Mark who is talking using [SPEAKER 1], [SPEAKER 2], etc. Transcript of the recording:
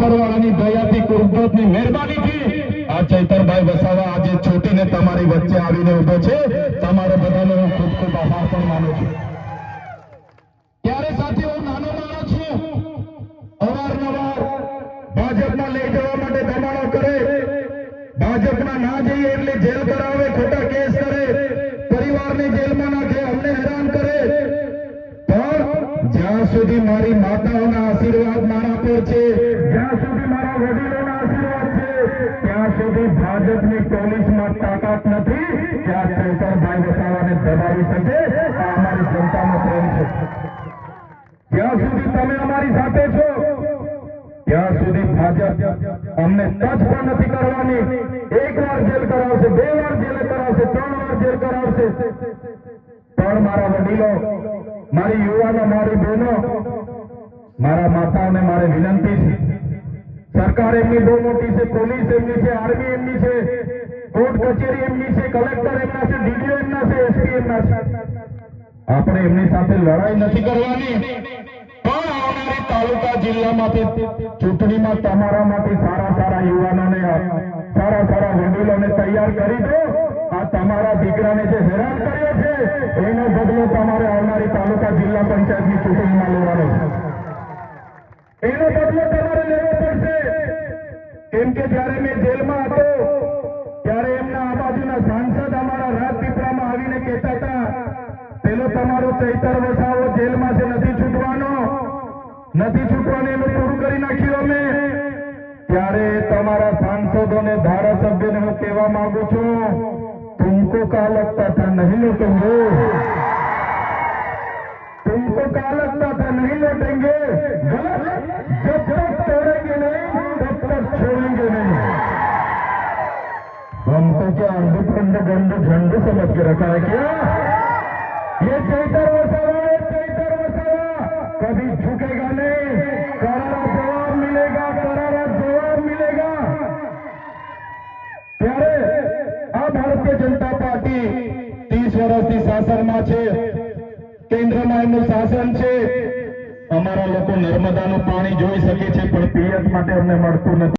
[SPEAKER 1] ઉપરવાળાની દયાથી કુદરતની મહેરબાનીથી આ ચૈતરભાઈ વસાવા આજે છૂટીને તમારી વચ્ચે આવીને ઊભો છે. તમારો બધાનો હું ખૂબ ખૂબ આભાર પણ માનું છું. ના જઈએ એટલે જેલ કરાવે, ખોટા કેસ કરે. પરિવારને જેલમાં નાખે, અમને હેરાન કરે. પણ જ્યાં સુધી મારી માતાઓના આશીર્વાદ મારા પર છે પોલીસમાં તાકાત નથી. કે આ ચૈતરભાઈ વસાવાને દબાવી શકે. આ અમારી જનતાનો પ્રેમ છે. ત્યાં સુધી તમે અમારી સાથે છો, ત્યાં સુધી ભાજપ અમને ટચ પણ નથી કરવાની. એક વાર જેલ કરાવશે, બે વાર જેલ કરાવશે, ત્રણ વાર જેલ કરાવશે. પણ મારા વડીલો, મારી યુવાનો, મારી બહેનો, મારા માતાઓને મારે વિનંતી છે. સરકાર એમની બહુ મોટી છે, પોલીસ એમની છે, આર્મી એમની છે. કોર્ટ કચેરી એમની છે, કલેક્ટર એમના છે, ડીડીઓ એમના છે, એસપી એમના છે. આપણે એમની સાથે લડાઈ નથી કરવાની આવનારી તાલુકા જિલ્લામાંથી ચૂંટણીમાં તમારામાંથી સારા સારા એનો તમારે આવનારી તાલુકા જિલ્લા પંચાયતની ચૂંટણીમાં લેવાનો એનો બદલો તમારે લેવો પડશે. કેમ કે જ્યારે મેં જેલમાં હતો ત્યારે એમના આ બાજુના સાંસદ અમારા રાજપીપળામાં આવીને કહેતા હતા પેલો તમારો ચૈતર વસાવો જેલમાં છે નથી છૂટવાનો નથી છૂટવાનું એનું પૂરું કરી નાખ્યું અમે ત્યારે તમારા સાંસદોને ધારાસભ્યને હું કહેવા માંગુ છું તુમકો કા લગતા था नहीं लौटेंगे तुमको क्या लगता था नहीं लौटेंगे गलत जब तक तोड़ेंगे नहीं तब तक छोड़ेंगे नहीं हमको क्या अंडे पंड गंड झंड समझ के रखा है क्या ये चैतर वसावा है चैतर वसावा कभी झुकेगा नहीं करारा जवाब मिलेगा करारा जवाब मिलेगा ત્યારે આ ભારતીય જનતા પાર્ટી ત્રીસ વર્ષથી શાસનમાં છે કેન્દ્રમાં એમનું શાસન છે અમારા લોકો નર્મદાનું પાણી જોઈ શકે છે પણ પિયત માટે અમને મળતું નથી